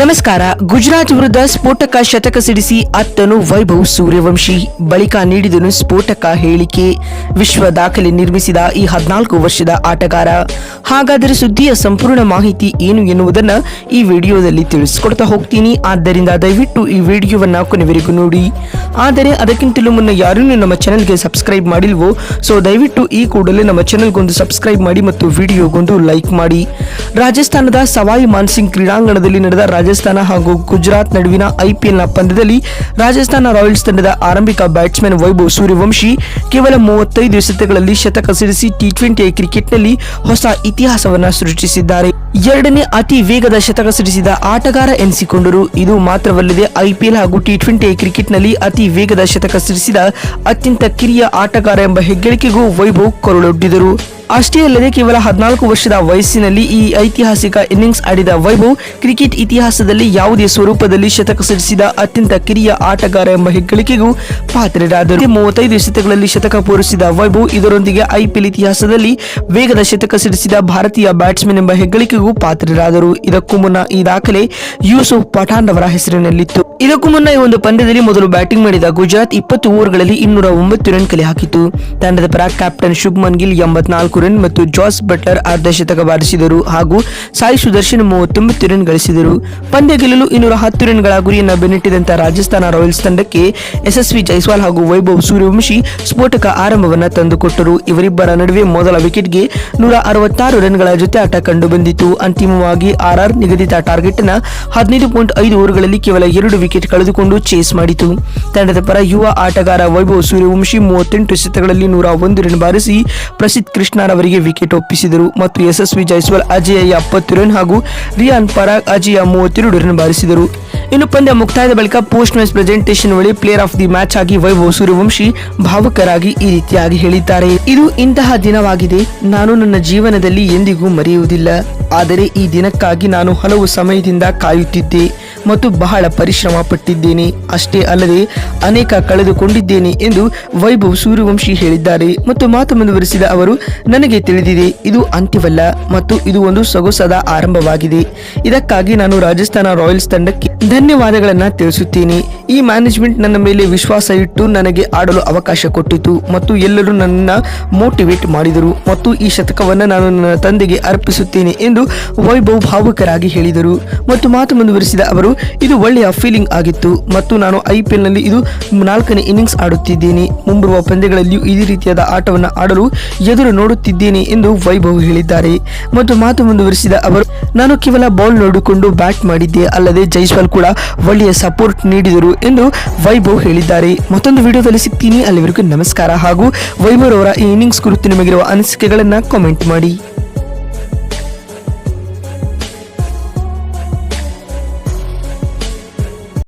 ನಮಸ್ಕಾರ. ಗುಜರಾತ್ ವಿರುದ್ಧ ಸ್ಫೋಟಕ ಶತಕ ಸಿಡಿಸಿ ಅತ್ತನು ವೈಭವ್ ಸೂರ್ಯವಂಶಿ. ಬಳಿಕ ನೀಡಿದನು ಸ್ಫೋಟಕ ಹೇಳಿಕೆ. ವಿಶ್ವ ದಾಖಲೆ ನಿರ್ಮಿಸಿದ ಈ ಹದಿನಾಲ್ಕು ವರ್ಷದ ಆಟಗಾರ. ಹಾಗಾದರೆ ಸುದ್ದಿಯ ಸಂಪೂರ್ಣ ಮಾಹಿತಿ ಏನು ಎನ್ನುವುದನ್ನು ಈ ವಿಡಿಯೋದಲ್ಲಿ ತಿಳಿಸಿಕೊಡ್ತಾ ಹೋಗ್ತೀನಿ. ಆದ್ದರಿಂದ ದಯವಿಟ್ಟು ಈ ವಿಡಿಯೋವನ್ನು ಕೊನೆವರೆಗೂ ನೋಡಿ. ಆದರೆ ಅದಕ್ಕಿಂತಲೂ ಮುನ್ನ ಯಾರೂ ನಮ್ಮ ಚಾನೆಲ್ಗೆ ಸಬ್ಸ್ಕ್ರೈಬ್ ಮಾಡಿಲ್ವೋ, ಸೊ ದಯವಿಟ್ಟು ಈ ಕೂಡಲೇ ನಮ್ಮ ಚಾನೆಲ್ಗೊಂದು ಸಬ್ಸ್ಕ್ರೈಬ್ ಮಾಡಿ ಮತ್ತು ವಿಡಿಯೋಗೊಂದು ಲೈಕ್ ಮಾಡಿ. ರಾಜಸ್ಥಾನದ ಸವಾಯಿ ಮಾನ್ಸಿಂಗ್ ಕ್ರೀಡಾಂಗಣದಲ್ಲಿ ನಡೆದ ರಾಜಸ್ಥಾನ ಹಾಗೂ ಗುಜರಾತ್ ನಡುವಿನ ಐಪಿಎಲ್ನ ಪಂದ್ಯದಲ್ಲಿ ರಾಜಸ್ಥಾನ ರಾಯಲ್ಸ್ ತಂಡದ ಆರಂಭಿಕ ಬ್ಯಾಟ್ಸ್ಮನ್ ವೈಭವ್ ಸೂರ್ಯವಂಶಿ ಕೇವಲ ಮೂವತ್ತೈದು ಎಸೆತಗಳಲ್ಲಿ ಶತಕ ಸಿಡಿಸಿ ಟಿ ಟ್ವೆಂಟಿ ಕ್ರಿಕೆಟ್ನಲ್ಲಿ ಹೊಸ ಇತಿಹಾಸವನ್ನು ಸೃಷ್ಟಿಸಿದ್ದಾರೆ. ಎರಡನೇ ಅತಿ ವೇಗದ ಶತಕ ಸಿಡಿಸಿದ ಆಟಗಾರ ಎನಿಸಿಕೊಂಡರು. ಇದು ಮಾತ್ರವಲ್ಲದೆ ಐಪಿಎಲ್ ಹಾಗೂ ಟಿ ಟ್ವೆಂಟಿ ಕ್ರಿಕೆಟ್ನಲ್ಲಿ ಅತಿ ವೇಗದ ಶತಕ ಸಿಡಿಸಿದ ಅತ್ಯಂತ ಕಿರಿಯ ಆಟಗಾರ ಎಂಬ ಹೆಗ್ಗಳಿಕೆಗೂ ವೈಭವ್ ಕೊರಳೊಡ್ಡಿದರು. ಅಷ್ಟೇ ಅಲ್ಲದೆ ಕೇವಲ ಹದಿನಾಲ್ಕು ವರ್ಷದ ವಯಸ್ಸಿನಲ್ಲಿ ಈ ಐತಿಹಾಸಿಕ ಇನ್ನಿಂಗ್ಸ್ ಆಡಿದ ವೈಭವ್ ಕ್ರಿಕೆಟ್ ಇತಿಹಾಸದಲ್ಲಿ ಯಾವುದೇ ಸ್ವರೂಪದಲ್ಲಿ ಶತಕ ಸಿಡಿಸಿದ ಅತ್ಯಂತ ಕಿರಿಯ ಆಟಗಾರ ಎಂಬ ಹೆಗ್ಗಳಿಕೆಗೂ ಪಾತ್ರರಾದರು. ಮೂವತ್ತೈದು ಶತಕಗಳಲ್ಲಿ ಶತಕ ಪೂರೈಸಿದ ವೈಭವ್ ಇದರೊಂದಿಗೆ ಐಪಿಎಲ್ ಇತಿಹಾಸದಲ್ಲಿ ವೇಗದ ಶತಕ ಸಿಡಿಸಿದ ಭಾರತೀಯ ಬ್ಯಾಟ್ಸ್ಮನ್ ಎಂಬ ಹೆಗ್ಗಳಿಕೆಗೂ ಪಾತ್ರರಾದರು. ಇದಕ್ಕೂ ಮುನ್ನ ಈ ದಾಖಲೆ ಯೂಸುಫ್ ಪಠಾಣ್ ಅವರ ಹೆಸರಿನಲ್ಲಿತ್ತು. ಇದಕ್ಕೂ ಮುನ್ನ ಈ ಒಂದು ಪಂದ್ಯದಲ್ಲಿ ಮೊದಲು ಬ್ಯಾಟಿಂಗ್ ಮಾಡಿದ ಗುಜರಾತ್ ಇಪ್ಪತ್ತು ಓವರ್ಗಳಲ್ಲಿ ಇನ್ನೂರ ಒಂಬತ್ತು ರನ್ ಕಲೆ ಹಾಕಿತು ತಂಡದ ಪರ ಕ್ಯಾಪ್ಟನ್ ಶುಭ್ಮನ್ ಗಿಲ್ ಎಂಬತ್ನಾಲ್ಕು ರನ್ ಮತ್ತು ಜಾಸ್ ಬಟ್ಲರ್ ಅರ್ಧ ಶತಕ ಬಾರಿಸಿದರು ಹಾಗೂ ಸಾಯಿ ಸುದರ್ಶನ್ ಮೂವತ್ತೊಂಬತ್ತು ರನ್ ಗಳಿಸಿದರು. ಪಂದ್ಯ ಗೆಲ್ಲಲು ಇನ್ನೂರ ಹತ್ತು ರನ್ಗಳ ಗುರಿಯನ್ನು ಬೆನ್ನಟ್ಟಿದಂತ ರಾಜಸ್ಥಾನ ರಾಯಲ್ಸ್ ತಂಡಕ್ಕೆ ಯಶಸ್ವಿ ಜೈಸ್ವಾಲ್ ಹಾಗೂ ವೈಭವ್ ಸೂರ್ಯವಂಶಿ ಸ್ಫೋಟಕ ಆರಂಭವನ್ನ ತಂದುಕೊಟ್ಟರು. ಇವರಿಬ್ಬರ ನಡುವೆ ಮೊದಲ ವಿಕೆಟ್ಗೆ ನೂರ ಅರವತ್ತಾರು ರನ್ಗಳ ಜೊತೆ ಆಟ ಕಂಡುಬಂದಿತು ಅಂತಿಮವಾಗಿ ಆರ್ಆರ್ ನಿಗದಿತ ಟಾರ್ಗೆಟ್ನ ಹದಿನೈದು ಪಾಯಿಂಟ್ ಐದು ಓವರ್ಗಳಲ್ಲಿ ಕೇವಲ ಎರಡು ವಿಕೆಟ್ ಕಳೆದುಕೊಂಡು ಚೇಸ್ ಮಾಡಿತು. ತಂಡದ ಪರ ಯುವ ಆಟಗಾರ ವೈಭವ್ ಸೂರ್ಯವಂಶಿ ಮೂವತ್ತೆಂಟು ಶತಗಳಲ್ಲಿ ನೂರ ಒಂದು ರನ್ ಬಾರಿಸಿ ಪ್ರಸಿದ್ಧ ಕೃಷ್ಣರ್ ಅವರಿಗೆ ವಿಕೆಟ್ ಒಪ್ಪಿಸಿದರು ಮತ್ತು ಯಶಸ್ವಿ ಜೈಸ್ವಾಲ್, ಅಜಯ ಎಪ್ಪತ್ತು ರನ್ ಹಾಗೂ ರಿಯಾನ್ ಪರಾಗ್, ಅಜಯ ಮೂವತ್ತೆರಡು ರನ್ ಬಾರಿಸಿದರು. ಇನ್ನು ಪಂದ್ಯ ಮುಕ್ತಾಯದ ಬಳಿಕ ಪೋಸ್ಟ್ ಮ್ಯಾಚ್ ಪ್ರೆಸೆಂಟೇಷನ್ ವೇಳೆ ಪ್ಲೇಯರ್ ಆಫ್ ದಿ ಮ್ಯಾಚ್ ಆಗಿ ವೈಭವ್ ಸೂರ್ಯವಂಶಿ ಭಾವುಕರಾಗಿ ಈ ರೀತಿಯಾಗಿ ಹೇಳಿದ್ದಾರೆ. ಇದು ಇಂತಹ ದಿನವಾಗಿದೆ, ನಾನು ನನ್ನ ಜೀವನದಲ್ಲಿ ಎಂದಿಗೂ ಮರೆಯುವುದಿಲ್ಲ. ಆದರೆ ಈ ದಿನಕ್ಕಾಗಿ ನಾನು ಹಲವು ಸಮಯದಿಂದ ಕಾಯುತ್ತಿದ್ದೆ. ಮತ್ತು ಬಹಳ ಪರಿಶ್ರಮ ಪಟ್ಟಿದ್ದೇನೆ. ಅಷ್ಟೇ ಅಲ್ಲದೆ ಅನೇಕ ಕಳೆದುಕೊಂಡಿದ್ದೇನೆ ಎಂದು ವೈಭವ್ ಸೂರ್ಯವಂಶಿ ಹೇಳಿದ್ದಾರೆ. ಮತ್ತು ಮಾತು ಮುಂದುವರಿಸಿದ ಅವರು, ನನಗೆ ತಿಳಿದಿದೆ, ಇದು ಅಂತ್ಯವಲ್ಲ ಮತ್ತು ಇದು ಒಂದು ಸೊಗಸಾದ ಆರಂಭವಾಗಿದೆ. ಇದಕ್ಕಾಗಿ ನಾನು ರಾಜಸ್ಥಾನ ರಾಯಲ್ಸ್ ತಂಡಕ್ಕೆ ಧನ್ಯವಾದಗಳನ್ನು ತಿಳಿಸುತ್ತೇನೆ. ಈ ಮ್ಯಾನೇಜ್ಮೆಂಟ್ ನನ್ನ ಮೇಲೆ ವಿಶ್ವಾಸ ಇಟ್ಟು ನನಗೆ ಆಡಲು ಅವಕಾಶ ಕೊಟ್ಟಿತು ಮತ್ತು ಎಲ್ಲರೂ ನನ್ನ ಮೋಟಿವೇಟ್ ಮಾಡಿದರು ಮತ್ತು ಈ ಶತಕವನ್ನು ನಾನು ನನ್ನ ತಂದೆಗೆ ಅರ್ಪಿಸುತ್ತೇನೆ ಎಂದು ವೈಭವ್ ಭಾವುಕರಾಗಿ ಹೇಳಿದರು. ಮತ್ತು ಮಾತು ಮುಂದುವರಿಸಿದ ಅವರು ಇದು ಒಳ್ಳೆಯ ಫೀಲಿಂಗ್ ಆಗಿತ್ತು. ಮತ್ತು ನಾನು ಐ ನಲ್ಲಿ ಇದು ನಾಲ್ಕನೇ ಇನ್ನಿಂಗ್ಸ್ ಆಡುತ್ತಿದ್ದೇನೆ. ಮುಂಬರುವ ಪಂದ್ಯಗಳಲ್ಲಿಯೂ ಇದೇ ರೀತಿಯಾದ ಆಟವನ್ನು ಆಡಲು ಎದುರು ನೋಡುತ್ತಿದ್ದೇನೆ ಎಂದು ವೈಭವ್ ಹೇಳಿದ್ದಾರೆ. ಮತ್ತು ಮಾತು ಮುಂದುವರಿಸಿದ ಅವರು, ನಾನು ಕೇವಲ ಬಾಲ್ ನೋಡಿಕೊಂಡು ಬ್ಯಾಟ್ ಮಾಡಿದ್ದೆ ಅಲ್ಲದೆ ಜೈಸ್ವಾಲ್ ಕೂಡ ಒಳ್ಳೆಯ ಸಪೋರ್ಟ್ ನೀಡಿದರು ಎಂದು ವೈಭವ್ ಹೇಳಿದ್ದಾರೆ. ಮತ್ತೊಂದು ವಿಡಿಯೋದಲ್ಲಿ ಸಿಗ್ತೀನಿ. ಅಲ್ಲಿವರೆಗೂ ನಮಸ್ಕಾರ. ಹಾಗೂ ವೈಭವ್ ಅವರ ಈ ಇನ್ನಿಂಗ್ಸ್ ಕುರಿತು ನಿಮಗಿರುವ ಅನಿಸಿಕೆಗಳನ್ನು ಕಾಮೆಂಟ್ ಮಾಡಿ.